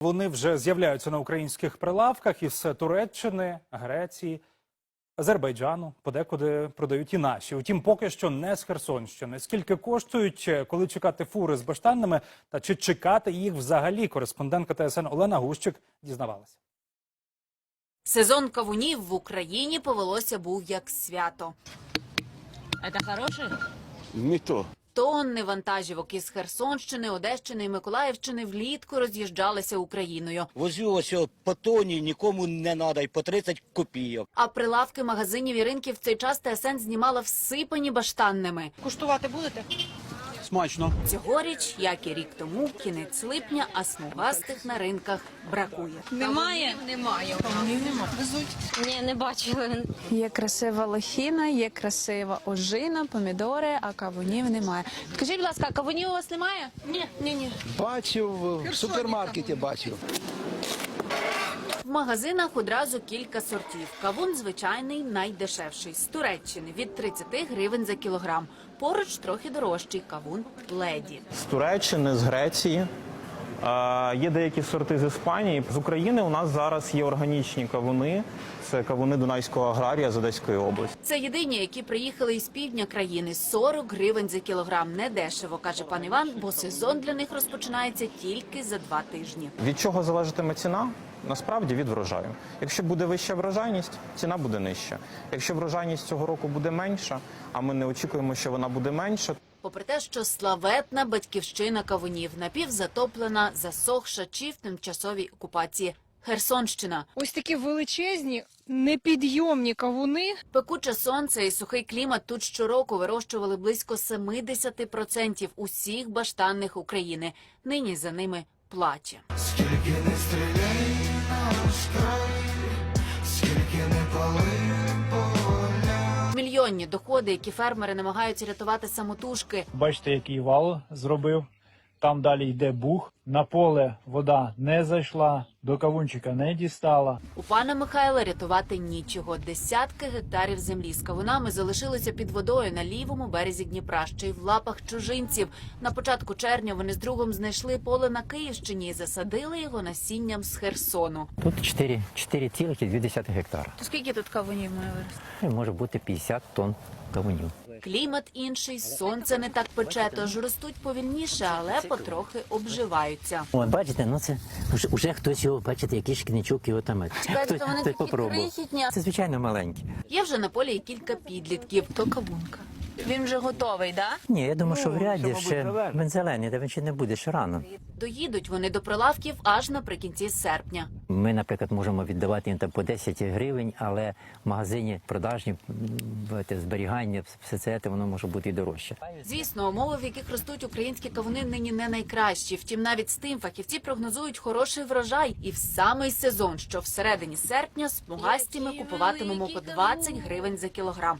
Вони вже з'являються на українських прилавках із Туреччини, Греції, Азербайджану. Подекуди продають і наші. Утім, поки що не з Херсонщини. Скільки коштують, коли чекати фури з баштанними, та чи чекати їх взагалі? Кореспондентка ТСН Олена Гущик дізнавалася. Сезон кавунів в Україні повелося був як свято. Это хороший? Не то. Тонни вантажівок із Херсонщини, Одещини і Миколаївщини влітку роз'їжджалися Україною. Возю ось по тоні, нікому не надо, і по 30 копійок. А прилавки магазинів і ринків в цей час ТСН знімала всипані баштанними. Куштувати будете? Смачно. Цьогоріч, як і рік тому, кінець липня, а смугастих на ринках бракує. Немає? Немає. Везуть? Ні, не бачили. Є красива лохіна, є красива ожина, помідори, а кавунів немає. Скажіть, будь ласка, кавунів у вас немає? Ні, ні, ні. Бачив в супермаркеті бачив. В магазинах одразу кілька сортів. Кавун звичайний найдешевший з Туреччини від 30 гривень за кілограм. Поруч трохи дорожчий кавун леді. з Туреччини, з Греції. Є деякі сорти з Іспанії. З України у нас зараз є органічні кавуни. Це кавуни Дунайського аграрія з Одеської області. Це єдині, які приїхали із півдня країни. 40 гривень за кілограм. Недешево, каже пан Іван, бо сезон для них розпочинається тільки за два тижні. Від чого залежатиме ціна? Насправді від врожаю. Якщо буде вища врожайність, ціна буде нижча. Якщо врожайність цього року буде менша, а ми не очікуємо, що вона буде менша, Попри те, що славетна батьківщина кавунів напівзатоплена, засохша чи в тимчасовій окупації. Херсонщина. Ось такі величезні, непідйомні кавуни. Пекуче сонце і сухий клімат тут щороку вирощували близько 70% усіх баштанних України. Нині за ними плаче. Мільйонні доходи, які фермери намагаються рятувати самотужки. Бачите, який вал зробив. Там далі йде бух. На поле вода не зайшла, до кавунчика не дістала. У пана Михайла рятувати нічого. Десятки гектарів землі з кавунами залишилися під водою на лівому березі Дніпра, ще й в лапах чужинців. На початку червня вони з другом знайшли поле на Київщині і засадили його насінням з Херсону. Тут 4, 4,2 гектара. То скільки тут кавунів має вирости? Може бути 50 тонн кавунів. Клімат інший, сонце не так пече, тож ростуть повільніше, але потрохи обживаються. О, бачите, ну це вже, вже хтось його, бачите, якийсь шкідничок його там. Хтось, хтось попробував. Це звичайно маленькі. Є вже на полі і кілька підлітків. То кавунка. Він вже готовий, да? Ні, я думаю, що Ну, що, ли мабуть, ще він зелений, та він ще не буде ще рано. Доїдуть вони до прилавків аж наприкінці серпня. Ми, наприклад, можемо віддавати їм там по 10 гривень, але в магазині продажні те, зберігання, все це воно може бути і дорожче. Звісно, умови, в яких ростуть українські кавуни, нині не найкращі. Втім, навіть з тим фахівці прогнозують хороший врожай. І в самий сезон, що всередині серпня, смугасті ми купуватимемо по 20 гривень за кілограм.